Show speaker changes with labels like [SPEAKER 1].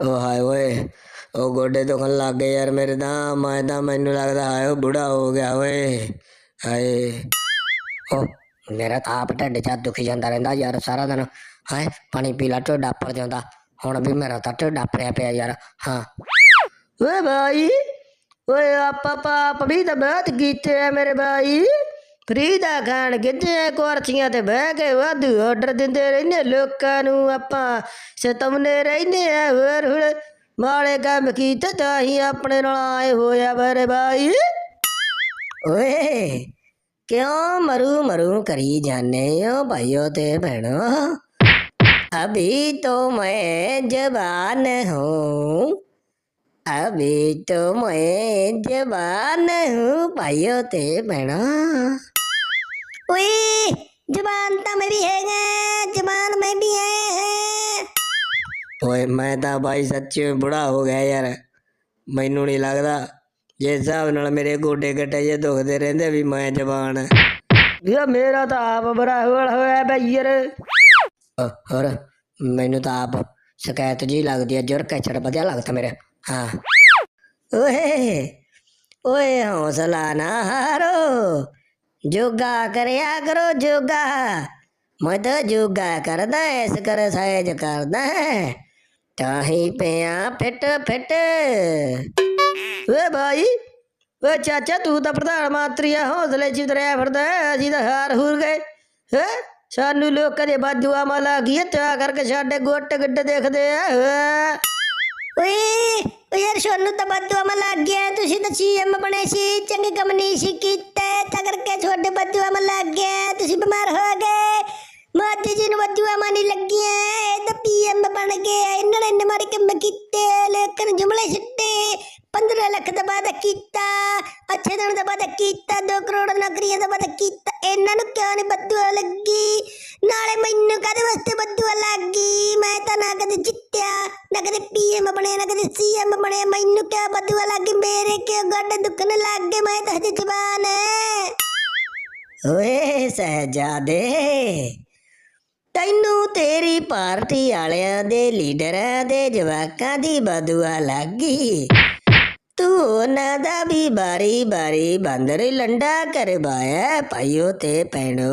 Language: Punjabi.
[SPEAKER 1] ਉਹ ਹਾਏ ਓਏ ਉਹ ਗੋਡੇ ਦੁਖਣ ਲੱਗ ਗਏ ਯਾਰ ਮੇਰੇ ਤਾਂ, ਮੈਂ ਤਾਂ ਮੈਨੂੰ ਲੱਗਦਾ ਹਾਏ ਉਹ ਬੁੜਾ ਹੋ ਗਿਆ ਓਏ, ਹਾਏ। ਉਹ ਮੇਰਾ ਤਾਂ ਆਪ ਢਿੱਡ ਚ ਦੁਖੀ ਜਾਂਦਾ ਰਹਿੰਦਾ ਯਾਰ ਸਾਰਾ ਦਿਨ। ਹਾਏ, ਪਾਣੀ ਪੀ ਲਾ, ਢਿੱਡ ਆਪਰ ਜਾਂਦਾ। ਹੁਣ ਵੀ ਮੇਰਾ ਤਾਂ ਢਿੱਡ ਆਪਰਿਆ ਪਿਆ ਯਾਰ, ਹਾਂ। ਓਏ ਭਾਈ ਓਏ ਆਪਾ ਪਾਪ ਵੀ ਤਾਂ ਬਹੁਤ ਕੀਤੇ ਆ ਮੇਰੇ ਭਾਈ ਫਰੀਦਾ ਖਾਣ ਕਿਤੇ ਕੁਰਸੀਆਂ ਤੇ ਬਹਿ ਕੇ ਵਾਧੂ ਆਰਡਰ ਦਿੰਦੇ ਰਹਿੰਦੇ ਲੋਕਾਂ ਨੂੰ ਆਪਾਂ ਸਤਮਨੇ ਰਹਿੰਦੇ ਆ ਹੋਰ ਹੁਣ ਮਾੜੇ ਕੰਮ ਕੀਤੇ ਤਾਂ ਹੀ ਆਪਣੇ ਨਾਲ ਆਏ ਹੋਇਆ ਮੇਰੇ ਭਾਈ ਓਏ ਕਿਉਂ ਮਰੂ ਮਰੂ ਕਰੀ ਜਾਣੇ ਹੋ ਭਾਈਓ ਤੇ ਭੈਣੋ अभी तो मैं जवान हूँ अभी तो मैं जवान हूँ भाइयों ते बहनों ਓਏ ਜ਼ਬਾਨ ਤਾਂ ਮੈਂ ਵੀ ਹੈਗਾ ਜ਼ਬਾਨ ਮੈਂ ਵੀ ਹੈ। ਓਏ ਮੈਂ ਤਾਂ ਬਾਈ ਸੱਚੇ ਬੁੜਾ ਹੋ ਗਿਆ ਯਾਰ। ਮੈਨੂੰ ਨਹੀਂ ਲੱਗਦਾ ਜੇ ਹਿਸਾਬ ਨਾਲ ਮੇਰੇ ਗੋਡੇ ਗੱਟੇ ਜੇ ਦੁਖਦੇ ਰਹਿੰਦੇ ਵੀ ਮੈਂ ਜ਼ਬਾਨ। ਹੈ ਮੇਰਾ ਤਾਂ ਆਪ ਬੜਾ ਹੋਲ ਹੋਇਆ ਬਈ ਯਾਰ। ਹੋਰ ਮੈਨੂੰ ਤਾਂ ਆਪ ਸ਼ਿਕਾਇਤ ਜੀ ਲੱਗਦੀ ਆ ਜੁਰ ਕੈਚੜ ਵਧਿਆ ਲੱਗਦਾ ਮੇਰੇ। ਹਾਂ। ਓਏ ਓਏ ਹੌਸਲਾ ਨਾ ਹਾਰੋ। ਜੋਗਾ ਕਰਿਆ ਕਰੋ ਜੋਗਾ ਮੈਂ ਤਾਂ ਜੋਗਾ ਕਰਦਾ ਐਸ ਕਰ ਸਾਇਜ ਕਰਦਾ ਤਾਂ ਹੀ ਪਿਆ ਫਿੱਟ ਫਿੱਟ ਓਏ ਭਾਈ ਓਏ ਚਾਚਾ ਤੂੰ ਤਾਂ ਪ੍ਰਧਾਨ ਮੰਤਰੀ ਆ ਹੌਸਲੇ ਚ ਉਤਰਿਆ ਫਿਰਦਾ ਹੈ, ਅਸੀਂ ਤਾਂ ਹਾਰ ਹੂਰ ਗਏ ਹੈ ਸਾਨੂੰ ਲੋਕਾਂ ਦੇ ਬਾਜੂਆ ਮਾਲਾ ਕੀ ਤਾਂ ਕਰਕੇ ਸਾਡੇ ਗੁੱਟ ਗੱਡ ਦੇਖਦੇ ਆ ਹੈਂ। ਓਏ ਓਏ ਯਾਰ ਸਾਨੂੰ ਤਾਂ ਬਾਜੂਆ ਮਾਲਾ ਲੱਗ ਗਿਆ ਤੁਸੀਂ ਤਾਂ ਸੀਐਮ ਬਣੇ ਸੀ ਚੰਗੇ ਕੰਮ ਨਹੀਂ ਸੀ ਕੀਤੇ ਪੀਐਮ ਇਹਨਾਂ ਨੇ ਮਾਰੇ ਕੰਮ ਕੀਤੇ ਲੋਕਾਂ ਜੁਮਲੇ ਛੱਡੇ 15 ਲੱਖ ਦਾ ਵਾਅਦਾ ਕੀਤਾ ਅੱਛੇ ਦਿਨ ਦਾ ਵਾਅਦਾ ਕੀਤਾ 2 ਕਰੋੜ ਨੌਕਰੀਆਂ ਦਾ ਵਾਅਦਾ ਕੀਤਾ ਇਹਨਾਂ ਨੂੰ ਕਿਉਂ ਨਹੀਂ ਬਦੂਆ ਲੱਗੀ ਨਾਲੇ ਮੈਨੂੰ ਕਦੇ ਵਾਸਤੇ ਬਦੂਆ ਲੱਗੀ ਮੈਂ ਤਾਂ ਨਾ ਕਦੇ ਜਿੱਤਿਆ ਨਾ ਕਦੇ ਪੀਐਮ ਬਣਿਆ ਨਾ ਕਦੇ ਸੀਐਮ ਬਣਿਆ ਮੈਨੂੰ ਕਿਉਂ ਬਦੂਆ ਲੱਗੀ ਮੇਰੇ ਕਿਉਂ ਗੱਡ ਦੁੱਖਣ ਲੱਗ ਗਏ ਮੈਂ ਤਾਂ ਹਜੇ ਜਵਾਨ ਐ ਓਏ ਸਹਜਾਦੇ ਤੈਨੂੰ ਤੇਰੀ ਪਾਰਟੀ ਵਾਲਿਆਂ ਦੇ ਲੀਡਰਾਂ ਦੇ ਜਵਾਕਾਂ ਦੀ ਬਦੂਆ ਲੱਗੀ ਤੂੰ ਉਹਨਾਂ ਦਾ ਵੀ ਬਾਰੀ ਬਾਰੀ ਬੰਦਰ ਲੰਡਾ ਕਰਵਾਇਆ, ਭਾਈਓ ਤੇ ਭੈਣੋ।